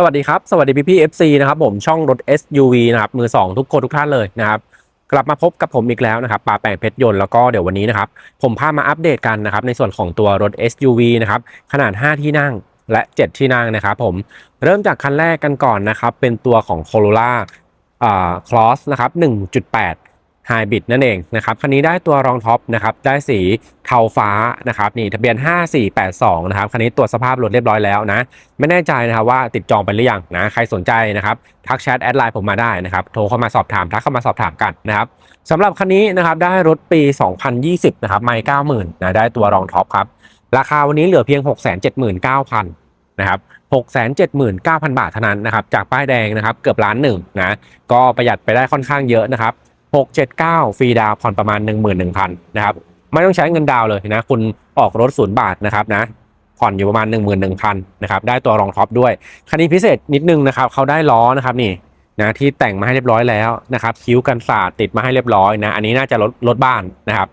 สวัสดีครับ สวัสดีพี่พี่ FC นะครับผมช่องรถ SUV นะครับมือ 2 ทุกคนทุกท่านเลยนะครับกลับมาพบกับผมอีกแล้วนะครับป่าแปลงเพชรยนต์แล้วก็เดี๋ยววันนี้นะครับผมพามาอัปเดตกันนะครับในส่วนของตัวรถ SUV นะครับขนาด 5 ที่นั่งและ 7 ที่นั่งนะครับผมเริ่มจากคันแรกกันก่อนนะครับเป็นตัวของ Corolla อ่า Cross นะครับ1.8 Hybrid นั่นเองนะครับคันนี้ได้ตัวรองท็อปนะครับได้สีเทาฟ้านะครับนี่ทะเบียน 5482นะครับคันนี้ตรวจสภาพรถเรียบร้อยแล้วนะไม่แน่ใจนะครับว่าติดจองไปหรือยังนะใครสนใจนะครับทักแชทแอดไลน์ผมมาได้นะครับโทรเข้ามาสอบถามทักเข้ามาสอบถามกันนะครับสำหรับคันนี้นะครับได้รถปี 2020นะครับไม่90,000นะได้ตัวรองท็อปครับราคาวันนี้เหลือเพียง 679,000นะครับ679,000 บาทเท่านั้นนะครับจากป้ายแดงนะครับเกือบล้านหนึ่งนะก็ประหยัดไปได้ค่อนข้างเยอะนะครับ 679 ฟรีดาวผ่อนประมาณ 11,000นะครับไม่ต้องใช้เงินดาวเลยนะ คุณออกรถศูนย์บาทนะครับนะผ่อนอยู่ประมาณ 11,000นะครับได้ตัวรองท็อปด้วย คันนี้พิเศษนิดนึงนะครับเขาได้ล้อนะครับนี่นะที่แต่งมาให้เรียบร้อยแล้วนะครับคิ้วกันสาดติดมาให้เรียบร้อยนะอันนี้น่าจะรถรถบ้านนะครับ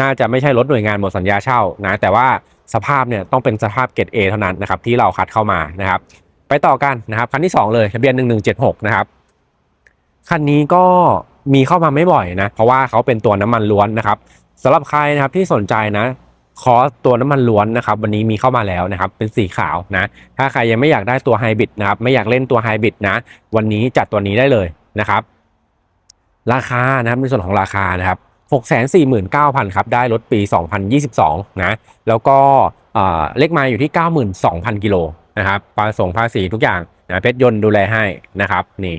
น่าจะไม่ใช่รถหน่วยงานหมดสัญญาเช่านะแต่ว่าสภาพเนี่ยต้องเป็นสภาพเกรด A เท่านั้นนะครับที่เราคัดเข้ามานะครับไปต่อกันนะครับคันที่ 2 เลยทะเบียน1176นะครับคันนี้ก็ มีเข้ามาไม่บ่อยนะเพราะว่าเขาเป็นตัวน้ำมันล้วนนะครับสำหรับใครนะครับที่สนใจนะคอสตัวน้ำมันล้วนนะครับวันนี้มีเข้ามาแล้วนะครับเป็นสีขาวนะถ้าใครยังไม่อยากได้ตัวไฮบริดนะครับไม่อยากเล่นตัวไฮบริดนะวันนี้จัดตัวนี้ได้เลยนะครับ ราคานะครับในส่วนของราคานะครับ649,000ครับได้รถปี 2022นะแล้วก็เลขไมาอยู่ที่ 92,000 กิโลนะครับภาส่งภาษีทุกอย่างนะเพชรยนต์ดูแลให้นะครับนี่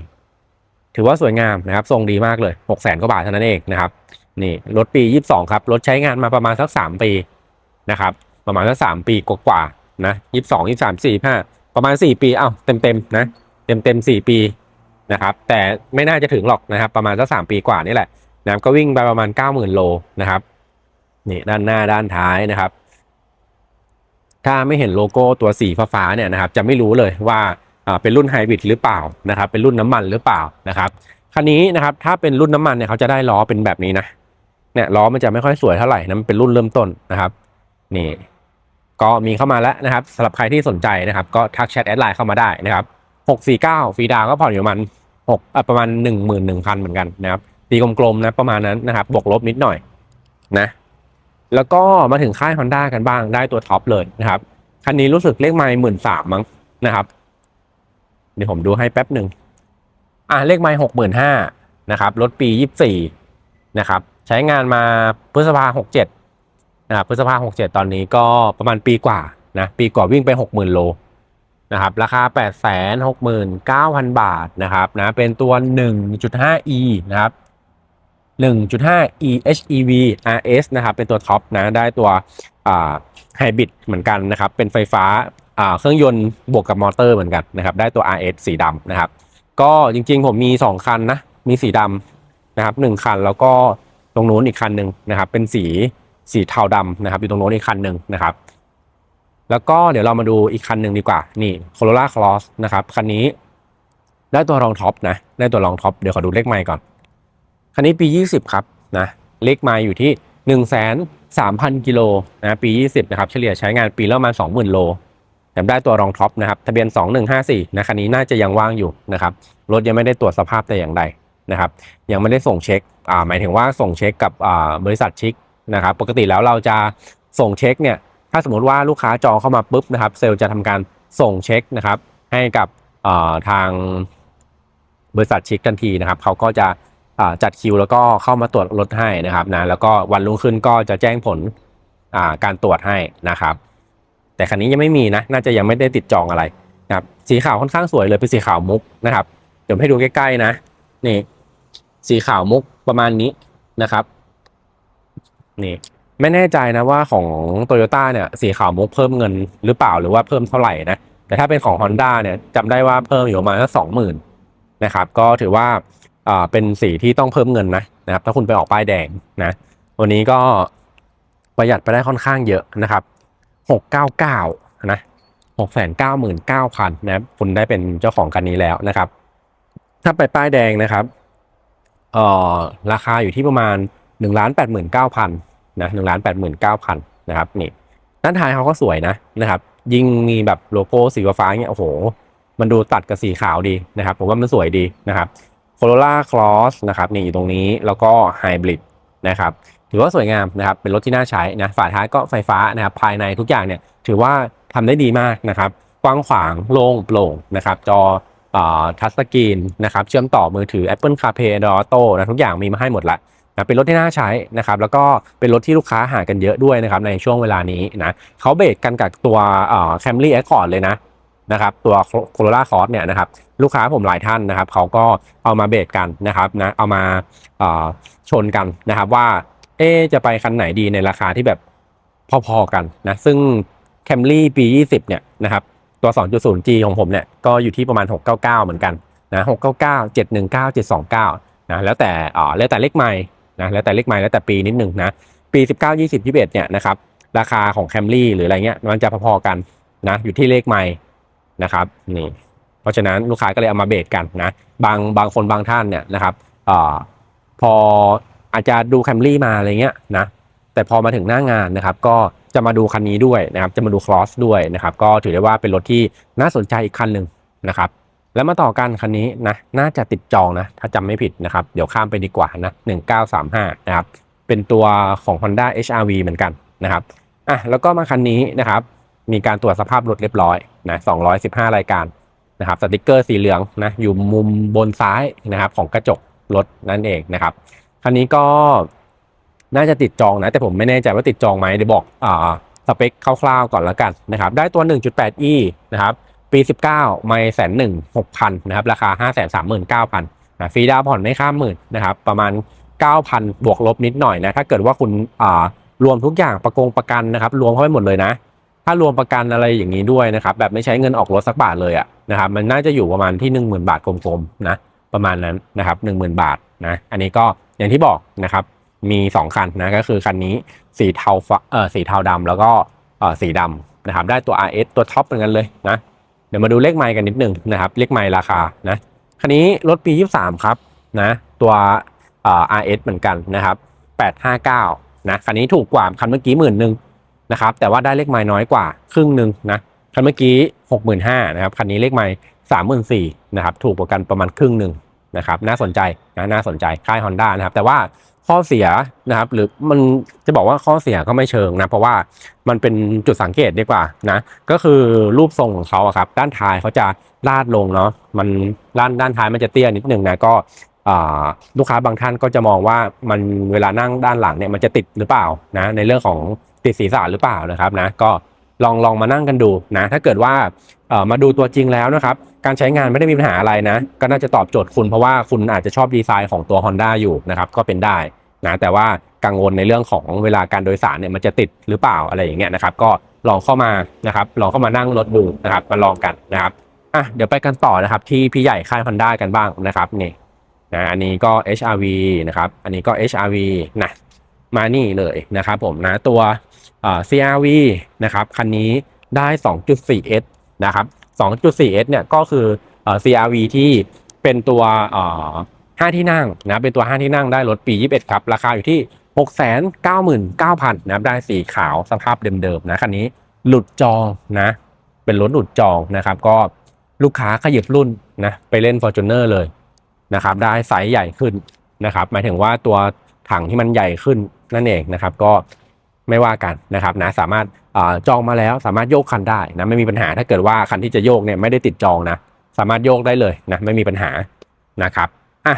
ถือว่าสวยงามนะครับทรงดีมากเลย6 0 0 0 0 0กว่าบาทเท่านั้นเองนะครับนี่รถปี 22 ครับ รถใช้งานมาประมาณสัก 3 ปีนะครับประมาณสัก 3 ปีกว่าๆนะ22 23 45 ประมาณ 4 ปีเอ้าเต็มๆนะเต็มๆ4ปีนะครับแต่ไม่น่าจะถึงหรอกนะครับประมาณสัก 3 ปีกว่านี่แหละนะครับก็วิ่งไปประมาณ 90,000 โลนะครับนี่ด้านหน้าด้านท้ายนะครับ ถ้าไม่เห็นโลโก้ตัวสีฟ้าเนี่ยนะครับ จะไม่รู้เลยว่า เป็นรุ่นไฮบริดหรือเปล่านะครับ เป็นรุ่นน้ำมันหรือเปล่านะครับคันนี้นะครับถ้าเป็นรุ่นน้ำมันเนี่ยเขาจะได้ล้อเป็นแบบนี้นะเนี่ยล้อมันจะไม่ค่อยสวยเท่าไหร่นะมันเป็นรุ่นเริ่มต้นนะครับนี่ก็มีเข้ามาแล้วนะครับสำหรับใครที่สนใจนะครับ ก็ทักแชทแอดไลน์เข้ามาได้นะครับ649ฟรีดาวก็ผ่อนอยู่ประมาณ6อะประมาณ 11,000 เหมือนกันนะครับตีกลมๆนะประมาณนั้นนะครับบวกลบนิดหน่อยนะแล้วก็มาถึงค่าย Honda กันบ้างได้ตัวท็อปเลยนะครับ คันนี้รู้สึกเลขไมล์หมื่นสามมั้งนะครับ เดี๋ยวผมดูให้แป๊บหนึ่งอ่าเลขไมล์หกหมื่นห้านะครับรถปียี่สี่นะครับใช้งานมาพฤษภาหกเจ็ดนะครับพฤษภาหกเจ็ดตอนนี้ก็ประมาณปีกว่านะปีกว่าวิ่งไปหกหมื่นโลนะครับราคาแปดแสนหกหมื่นเก้าพันบาทนะครับนะเป็นตัวหนึ่งจุดห้า e นะครับหนึ่งจุดห้า e HEV RS นะครับเป็นตัวท็อปนะได้ตัวอ่าไฮบริดเหมือนกันนะครับเป็นไฟฟ้า เครื่องยนต์บวกกับมอเตอร์เหมือนกันนะครับ ได้ตัว RS สีดำนะครับ ก็จริงๆ ผมมี 2 คันนะ มีสีดำนะครับหนึ่งคันแล้วก็ตรงนู้นอีกคันหนึ่งนะครับ เป็นสีสีเทาดำนะครับ อยู่ตรงโน้นอีกคันหนึ่งนะครับ แล้วก็เดี๋ยวเรามาดูอีกคันหนึ่งดีกว่า นี่ Corolla Cross นะครับ คันนี้ได้ตัวรองท็อปนะ ได้ตัวรองท็อป เดี๋ยวขอดูเลขไมล์ก่อน คันนี้ปี 20 ครับนะ เลขไมล์อยู่ที่ 1 3 0 0 0 กิโลนะ ปี 20 นะครับ เฉลี่ยใช้งานปีละประมาณ 20,000 โล แถมได้ตัวรองท็อปนะครับทะเบียน 2154นะคันนี้น่าจะยังว่างอยู่นะครับรถยังไม่ได้ตรวจสภาพแต่อย่างใดนะครับยังไม่ได้ส่งเช็คอ่าหมายถึงว่าส่งเช็คกับอ่าบริษัทชิคนะครับปกติแล้วเราจะส่งเช็คเนี่ยถ้าสมมติว่าลูกค้าจองเข้ามาปุ๊บนะครับเซลล์จะทำการส่งเช็คนะครับให้กับทางบริษัทชิคทันทีนะครับเขาก็จะจัดคิวแล้วก็เข้ามาตรวจรถให้นะครับนะแล้วก็วันรุ่งขึ้นก็จะแจ้งผลการตรวจให้นะครับ แต่คันนี้ยังไม่มีนะ น่าจะยังไม่ได้ติดจองอะไรนะครับ สีขาวค่อนข้างสวยเลยเป็นสีขาวมุกนะครับ เดี๋ยวให้ดูใกล้ๆนะ นี่ สีขาวมุกประมาณนี้นะครับ นี่ไม่แน่ใจนะว่าของ t o y ยต้เนี่ยสีขาวมุกเพิ่มเงินหรือเปล่าหรือว่าเพิ่มเท่าไหร่นะ แต่ถ้าเป็นของ Honda เนี่ยจำได้ว่าเพิ่มอยู่ประมาณสักสองหมื่นนะครับ ก็ถือว่าอ่าเป็นสีที่ต้องเพิ่มเงินนะนะครับ ถ้าคุณไปออกป้ายแดงนะวันนี้ก็ประหยัดไปได้ค่อนข้างเยอะนะครับ หกเก้าเก้านะหกแสนเก้าหมื่นเก้าพันนะครับคุณได้เป็นเจ้าของคันนี้แล้วนะครับ ถ้าไปป้ายแดงนะครับเอ่อราคาอยู่ที่ประมาณหนึ่งล้านแปดหมื่นเก้าพันนะหนึ่งล้านแปดหมื่นเก้าพันนะครับนี่ด้านท้ายเขาก็สวยนะนะครับ ยิ่งมีแบบโลโก้สีฟ้าเนี่ยโอ้โห มันดูตัดกับสีขาวดีนะครับผมว่ามันสวยดีนะครับ Corolla Cross นะครับนี่อยู่ตรงนี้แล้วก็ Hybrid นะครับ ถือว่าสวยงามนะครับเป็นรถที่น่าใช้นะฝาท้ายก็ไฟฟ้านะครับภายในทุกอย่างเนี่ยถือว่าทำได้ดีมากนะครับกว้างขวางโล่งโปร่งนะครับจอทัชสกรีนนะครับเชื่อมต่อมือถือ Apple CarPlay Android Auto นะทุกอย่างมีมาให้หมดละนะเป็นรถที่น่าใช้นะครับแล้วก็เป็นรถที่ลูกค้าหากันเยอะด้วยนะครับในช่วงเวลานี้นะเขาเบรกกันกับตัวแคมรี่แอคคอร์ดเลยนะนะครับตัว Corolla Cross เนี่ยนะครับลูกค้าผมหลายท่านนะครับเขาก็เอามาเบรกกันนะครับนะเอามาเอ่อชนกันนะครับว่า เอจะไปคันไหนดีในราคาที่แบบพอๆกันนะ ซึ่ง Camry ปี 20 เนี่ยนะครับ ตัว 2.0G ของผมเนี่ย ก็อยู่ที่ประมาณ 699 เหมือนกันนะ699 719 729นะแล้วแต่อ่าแล้วแต่เลขไมล์นะแล้วแต่เลขไมล์แล้วแต่ปีนิดหนึ่งนะ ปี 19 20 21 เนี่ยนะครับ ราคาของ Camry หรืออะไรเงี้ยมันจะพอๆกันนะอยู่ที่เลขไมล์นะครับนี่เพราะฉะนั้นลูกค้าก็เลยเอามาเบรกกันนะบางบางคนบางท่านเนี่ยนะครับอ่าพอ อาจจะดูแคมรี่มาอะไรเงี้ยนะแต่พอมาถึงหน้างานนะครับ ก็จะมาดูคันนี้ด้วยนะครับ จะมาดูคลอสด้วยนะครับ ก็ถือได้ว่าเป็นรถที่น่าสนใจอีกคันหนึ่งนะครับ แล้วมาต่อกันคันนี้นะน่าจะติดจองนะ ถ้าจำไม่ผิดนะครับ เดี๋ยวข้ามไปดีกว่านะ1935นะครับเป็นตัวของ Honda HRV เหมือนกันนะครับอะแล้วก็มาคันนี้นะครับ มีการตรวจสภาพรถเรียบร้อยนะ215 รายการนะครับสติกเกอร์สีเหลืองนะอยู่มุมบนซ้ายนะครับของกระจกรถนั่นเองนะครับ คันนี้ก็น่าจะติดจองนะ แต่ผมไม่แน่ใจว่าติดจองไหมเดี๋ยวบอกอ่าสเปคคร่าวๆก่อนแล้วกันนะครับ ได้ตัว 1.8e นะครับ ปี 19 ไม่แสนหนึ่งหกพันนะครับ ราคา 5 3 9 0 0 0นะฟรีดาวน์ผ่อนไม่ข้ามหมื่นนะครับ ประมาณ 9,000 บวกลบนิดหน่อยนะ ถ้าเกิดว่าคุณอ่ารวมทุกอย่างประกงประกันนะครับ รวมเข้าไปหมดเลยนะ ถ้ารวมประกันอะไรอย่างนี้ด้วยนะครับ แบบไม่ใช้เงินออกรถสักบาทเลยอะนะครับ มันน่าจะอยู่ประมาณที่ 10,000 บาทกลมๆนะ ประมาณนั้นนะครับ10,000 บาทนะ อันนี้ก็ อย่างที่บอกนะครับ มี 2 คันนะก็คือคันนี้สีเทาเออสีเทาดำแล้วก็เออสีดำนะครับ ได้ตัว RS ตัวท็อปเหมือนกันเลยนะ เดี๋ยวมาดูเลขไมล์กันนิดหนึ่งนะครับเลขไมล์ราคานะคันนี้รถปี 23 ครับนะตัวเอ่อ RS เหมือนกันนะครับ 859นะคันนี้ถูกกว่าคันเมื่อกี้หมื่นหนึ่งนะครับแต่ว่าได้เลขไมล์น้อยกว่าครึ่งหนึ่งนะคันเมื่อกี้ 65,000นะครับคันนี้เลขไมล์34,000นะครับถูกกว่ากันประมาณครึ่งหนึ่ง นะครับน่าสนใจนะน่าสนใจค่าย Honda นะครับ แต่ว่าข้อเสียนะครับ หรือมันจะบอกว่าข้อเสียก็ไม่เชิงนะ เพราะว่ามันเป็นจุดสังเกตดีกว่านะ ก็คือรูปทรงของเขาครับ ด้านท้ายเขาจะลาดลงเนาะมันด้านด้านท้ายมันจะเตี้ยนิดนึงนะก็ลูกค้าบางท่านก็จะมองว่ามันเวลานั่งด้านหลังเนี่ยมันจะติดหรือเปล่านะในเรื่องของติดศีรษะหรือเปล่านะครับนะก็ ลองลองมานั่งกันดูนะ ถ้าเกิดว่ามาดูตัวจริงแล้วนะครับ การใช้งานไม่ได้มีปัญหาอะไรนะ ก็น่าจะตอบโจทย์คุณเพราะว่าคุณอาจจะชอบดีไซน์ของตัว Honda อยู่นะครับ ก็เป็นได้นะแต่ว่ากังวลในเรื่องของเวลาการโดยสารเนี่ยมันจะติดหรือเปล่าอะไรอย่างเงี้ยนะครับ ก็ลองเข้ามานะครับ ลองเข้ามานั่งรถดูนะครับ มาลองกันนะครับอะเดี๋ยวไปกันต่อนะครับ ที่พี่ใหญ่ค่าย Honda กันบ้างนะครับนี่นะอันนี้ก็ HRV นะครับ อันนี้ก็ HRV นะมานี่เลยนะครับผมนะตัว CRV นะครับคันนี้ได้ 2.4S นะครับ 2.4S เนี่ยก็คืออ CRV ที่เป็นตัวเอ่อ5ที่นั่งนะเป็นตัว 5 ที่นั่งได้รถปี 21 ครับ ราคาอยู่ที่ 699,000นะครับได้สีขาวสภาพเดิมๆนะคันนี้หลุดจองนะเป็นรถหลุดจองนะครับ ก็ลูกค้าขยับรุ่นนะไปเล่น Fortuner เลยนะครับ ได้ไซส์ใหญ่ขึ้นนะครับ หมายถึงว่าตัวถังที่มันใหญ่ขึ้นนั่นเองนะครับ ก็ ไม่ว่ากันนะครับนะสามารถจองมาแล้วสามารถโยกคันได้นะไม่มีปัญหาถ้าเกิดว่าคันที่จะโยกเนี่ยไม่ได้ติดจองนะสามารถโยกได้เลยนะไม่มีปัญหานะครับอะ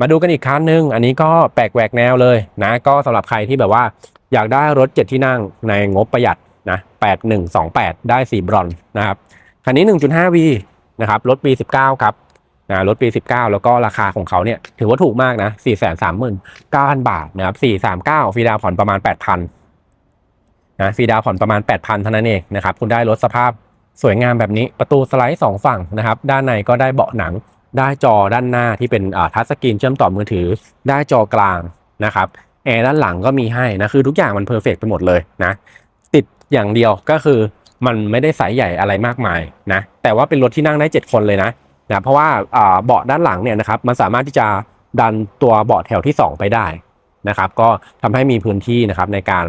มาดูกันอีกคันหนึ่งอันนี้ก็แปลกแหวกแนวเลยนะก็สำหรับใครที่แบบว่าอยากได้รถเจ็ดที่นั่งในงบประหยัดนะ8128 ได้สีบรอนนะครับคันนี้ 1.5V นะครับรถปี 19 ครับนะรถปี 19 แล้วก็ราคาของเขาเนี่ยถือว่าถูกมากนะ 439,000 บาทนะครับ439 ฟรีดาวผ่อนประมาณ 8,000 นะฟรีดาวผ่อนประมาณ 8,000เท่านั้นเองนะครับคุณได้รถสภาพสวยงามแบบนี้ประตูสไลด์ 2 ฝั่งนะครับด้านในก็ได้เบาะหนัง ได้จอด้านหน้าที่เป็นทัชสกรีนเชื่อมต่อมือถือ ได้จอกลางนะครับแอร์ด้านหลังก็มีให้นะคือทุกอย่างมันเพอร์เฟกไปหมดเลยนะติดอย่างเดียวก็คือมันไม่ได้ไซส์ใหญ่อะไรมากมายนะแต่ว่าเป็นรถที่นั่งได้ 7 คนเลยนะนะเพราะว่าอ่าเบาะด้านหลังเนี่ยนะครับมันสามารถที่จะดันตัวเบาะแถวที่ 2 ไปได้ นะครับก็ทำให้มีพื้นที่นะครับในการ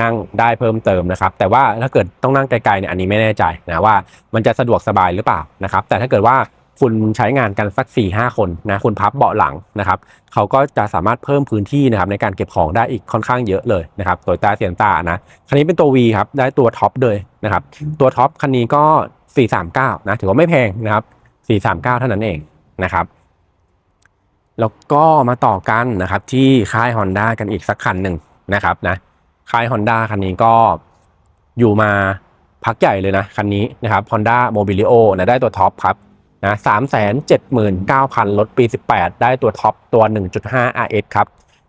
นั่งได้เพิ่มเติมนะครับ แต่ว่าถ้าเกิดต้องนั่งไกลๆเนี่ยอันนี้ไม่แน่ใจนะว่ามันจะสะดวกสบายหรือเปล่านะครับ แต่ถ้าเกิดว่าคุณใช้งานกันสัก4ี่ห้าคนนะคุณพับเบาะหลังนะครับเขาก็จะสามารถเพิ่มพื้นที่นะครับในการเก็บของได้อีกค่อนข้างเยอะเลยนะครับโตโยตาเซียนตานะคันนี้เป็นตัว V ครับได้ตัวท็อปเลยนะครับตัวท็อปคันนี้ก็ 439นะถือว่าไม่แพงนะครับ439 เท่านั้นเองนะครับ แล้วก็มาต่อกันนะครับที่ค่าย Honda กันอีกสักคันหนึ่งนะครับนะค่าย Honda คันนี้ก็อยู่มาพักใหญ่เลยนะ คันนี้นะครับ Honda Mobilio นะได้ตัวท็อปครับนะ379,000รถปี 18 ได้ตัวท็อปตัว 1.5 RS ครับ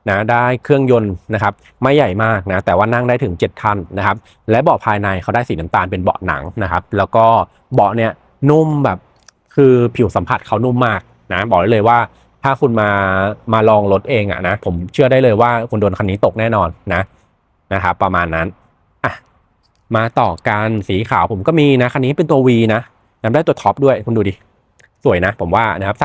นะได้เครื่องยนต์นะครับไม่ใหญ่มากนะแต่ว่านั่งได้ถึง 7 ท่านนะครับ และเบาะภายในเขาได้สีน้ำตาลเป็นเบาะหนังนะครับ แล้วก็เบาะเนี่ยนุ่มแบบคือผิวสัมผัสเขานุ่มมากนะบอกได้เลยว่า ถ้าคุณมามาลองรถเองอะนะผมเชื่อได้เลยว่าคุณโดนคันนี้ตกแน่นอนนะนะครับประมาณนั้นอะมาต่อการสีขาวผมก็มีนะคันนี้เป็นตัว V นะนำได้ตัวท็อปด้วยคุณดูดิสวยนะผมว่านะครับ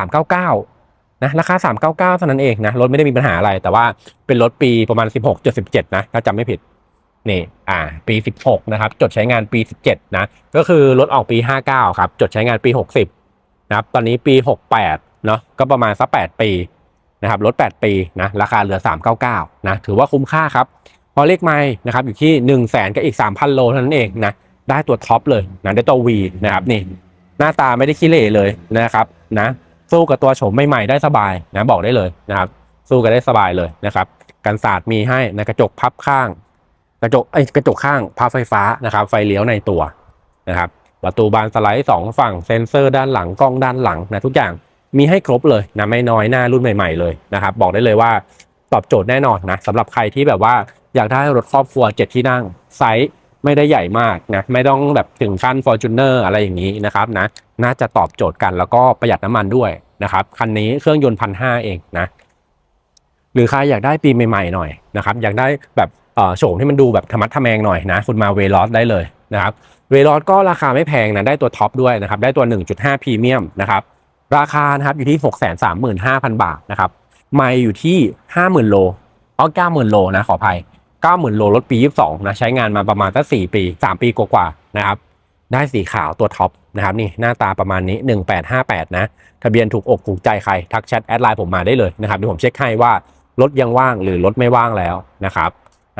399นะราคา399เท่านั้นเองนะรถไม่ได้มีปัญหาอะไร แต่ว่าเป็นรถปีประมาณ16 77นะถ้าจำไม่ผิดนี่อ่าปี 16 นะครับ จดใช้งานปี 17 นะ ก็คือรถออกปี 59 ครับ จดใช้งานปี 60 นะครับ ตอนนี้ปี 68 เนาะก็ประมาณสัก8ปีนะครับรถ8ปีนะราคาเหลือ 399นะถือว่าคุ้มค่าครับ พอเลขไม้นะครับอยู่ที่ 1 0 0 0 0แสนกับอีก 3,000 โลเท่านั้นเองนะได้ตัวท็อปเลยนะได้ตัว V นะครับนี่หน้าตาไม่ได้ขี้เหร่เลยนะครับนะสู้กับตัวโฉมใหม่ๆได้สบายนะบอกได้เลยนะครับสู้กันได้สบายเลยนะครับกันศาสตร์มีให้นะกระจกพับข้าง กระจกไอ้กระจกข้างพับไฟฟ้านะครับ ไฟเลี้ยวในตัวนะครับประตูบานสไลด์สองฝั่งเซ็นเซอร์ด้านหลังกล้องด้านหลังนะทุกอย่าง มีให้ครบเลยนะไม่น้อยหน้ารุ่นใหม่ ๆเลยนะครับบอกได้เลยว่าตอบโจทย์แน่นอนนะสำหรับใครที่แบบว่าอยากได้รถครอบครัวเจ็ดที่นั่งไซส์ไม่ได้ใหญ่มากนะไม่ต้องแบบถึงขั้น Fortuner อะไรอย่างนี้นะครับนะน่าจะตอบโจทย์กันแล้วก็ประหยัดน้ำมันด้วยนะครับคันนี้เครื่องยนต์พันห้าเองนะหรือใครอยากได้ปีใหม่ๆหน่อยนะครับอยากได้แบบโฉมที่มันดูแบบธรรมัดทะแมงหน่อยนะคุณมาเวลอสได้เลยนะครับเวลอสก็ราคาไม่แพงนะได้ตัวท็อปด้วยนะครับได้ตัว 1.5พรีเมียมนะครับ ราคานะครับอยู่ที่ 635,000 บาทนะครับไม่อยู่ที่ 50,000 โลอ๋อ90,000 โลนะขออภัย 90,000 โลรถปี 22 นะใช้งานมาประมาณสัก4ปี 3 ปีกว่าๆนะครับได้สีขาวตัวท็อปนะครับนี่หน้าตาประมาณนี้ 1858 นะ ทะเบียนถูกอกถูกใจใคร ทักแชทแอดไลน์ผมมาได้เลยนะครับเดี๋ยวผมเช็คให้ว่ารถยังว่างหรือรถไม่ว่างแล้วนะครับ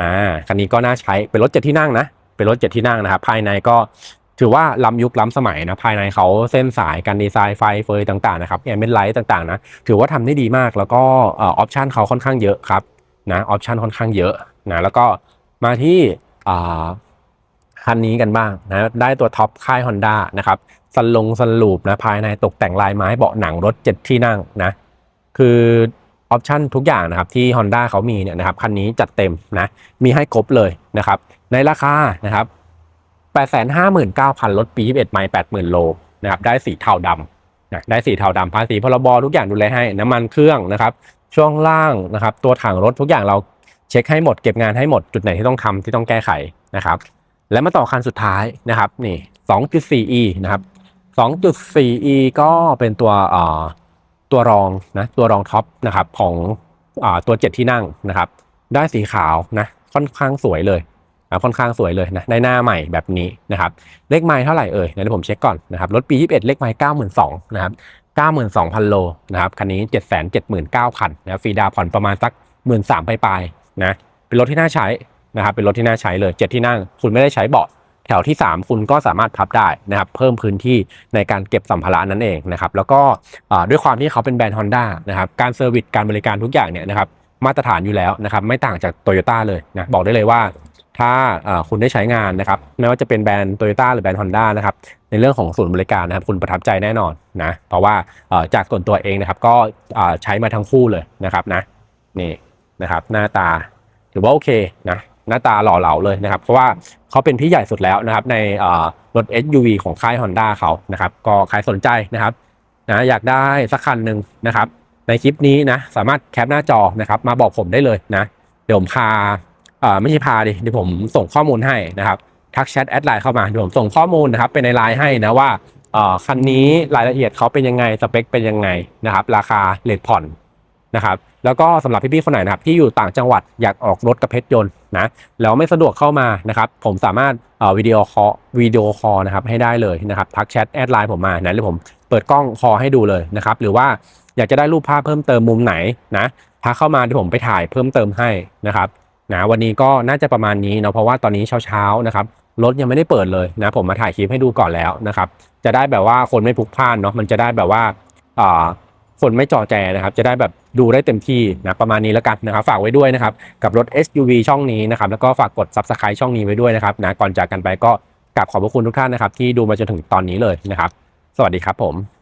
อ่าคันนี้ก็น่าใช้เป็นรถเจ็ดที่นั่งนะเป็นรถเจ็ดที่นั่งนะครับ ภายในก็ ถือว่าล้ำยุคล้ำสมัยนะภายในเขาเส้นสายการดีไซน์ไฟเฟยต่างๆนะครับแอร์เมนไลท์ต่างๆนะถือว่าทำได้ดีมากแล้วก็ออปชันเขาค่อนข้างเยอะครับนะออปชันค่อนข้างเยอะนะแล้วก็มาที่คันนี้กันบ้างนะได้ตัวท็อปค่าย Honda นะครับสลงสลูปนะภายในตกแต่งลายไม้เบาะหนังรถ 7 ที่นั่งนะคือออปชันทุกอย่างนะครับที่ Honda เขามีเนี่ยนะครับคันนี้จัดเต็มนะมีให้ครบเลยนะครับในราคานะครับ 859,000 รถปี 21 ไมล์ 80,000 โลนะครับได้สีเทาดำนะได้สีเทาดำภาษีพรบทุกอย่างดูแลให้ น้ำมันเครื่องนะครับ ช่วงล่างนะครับ ตัวถังรถทุกอย่างเราเช็คให้หมดเก็บงานให้หมดจุดไหนที่ต้องทำที่ต้องแก้ไขนะครับ และมาต่อคันสุดท้ายนะครับนี่ 2.4e นะครับ 2.4e ก็เป็นตัวเอ่อตัวรองนะตัวรองท็อปนะครับของอ่าตัว 7 ที่นั่งนะครับ ได้สีขาวนะค่อนข้างสวยเลย ค่อนข้างสวยเลยนะได้หน้าใหม่แบบนี้นะครับเลขไมล์เท่าไหร่เอ่ยเดี๋ยวผมเช็คก่อนนะครับรถปี 21 เลขไมล์92,000นะครับ92,000 โลนะครับคันนี้ 779,000นะฟรีดาวน์ผ่อนประมาณสัก 13,000ปลายๆนะเป็นรถที่น่าใช้นะครับเป็นรถที่น่าใช้เลยเจ็ดที่นั่งคุณไม่ได้ใช้เบาะแถวที่ 3 คุณก็สามารถพับได้นะครับเพิ่มพื้นที่ในการเก็บสัมภาระนั่นเองนะครับแล้วก็ด้วยความที่เขาเป็นแบรนด์ Honda นะครับการเซอร์วิสการบริการทุกอย่างเนี่ยนะครับมาตรฐานอยู่แล้วนะครับไม่ต่างจาก t o y ยต้เลยนะบอกได้เลยว่า ถ้าคุณได้ใช้งานนะครับไม่ว่าจะเป็นแบรนด์ t o y ยต้หรือแบรนด์ Honda นะครับในเรื่องของศูนย์บริการนะครับคุณประทับใจแน่นอนนะเพราะว่าจากส่วนตัวเองนะครับก็ใช้มาทั้งคู่เลยนะครับนะนี่นะครับหน้าตาถือว่าโอเคนะหน้าตาหล่อเหลาเลยนะครับ เพราะว่าเขาเป็นพี่ใหญ่สุดแล้วนะครับ ในเอ่อรถ SUV ของค่าย Honda เขานะครับ ก็ใครสนใจนะครับนะอยากได้สักคันหนึ่งนะครับ ในคลิปนี้นะ สามารถแคปหน้าจอนะครับ มาบอกผมได้เลยนะ เดี๋ยวผมพา อ่อไม่ใช่พาดิเดี๋ยวผมส่งข้อมูลให้นะครับทักแชทแอดไลน์เข้ามาเดี๋ยวผมส่งข้อมูลนะครับเป็นในไลน์ให้นะว่าเอ่อคันนี้รายละเอียดเขาเป็นยังไงสเปคเป็นยังไงนะครับ ราคาเลทผ่อนนะครับแล้วก็สำหรับพี่ๆคนไหนนะครับที่อยู่ต่างจังหวัดอยากออกรถกับเพชรยนต์นะแล้วไม่สะดวกเข้ามานะครับผมสามารถวิดีโอคอลวิดีโอคอลนะครับให้ได้เลยนะครับทักแชทแอดไลน์ผมมานะหรือผมเปิดกล้องคอให้ดูเลยนะครับหรือว่าอยากจะได้รูปภาพเพิ่มเติมมุมไหนนะทักเข้ามาเดี๋ยวผมไปถ่ายเพิ่มเติมให้นะครับ นะวันนี้ก็น่าจะประมาณนี้เนาะเพราะว่าตอนนี้เช้าๆนะครับรถยังไม่ได้เปิดเลยนะผมมาถ่ายคลิปให้ดูก่อนแล้วนะครับจะได้แบบว่าคนไม่พลุกพล่านเนาะมันจะได้แบบว่าอ่าคนไม่จอแจนะครับ จะได้แบบดูได้เต็มที่นะประมาณนี้แล้วกันนะครับ ฝากไว้ด้วยนะครับ กับรถ SUV ช่องนี้นะครับ แล้วก็ฝากกด Subscribe ช่องนี้ไว้ด้วยนะครับนะก่อนจากกันไปก็กราบขอบพระคุณทุกท่านนะครับ ที่ดูมาจนถึงตอนนี้เลยนะครับ สวัสดีครับผม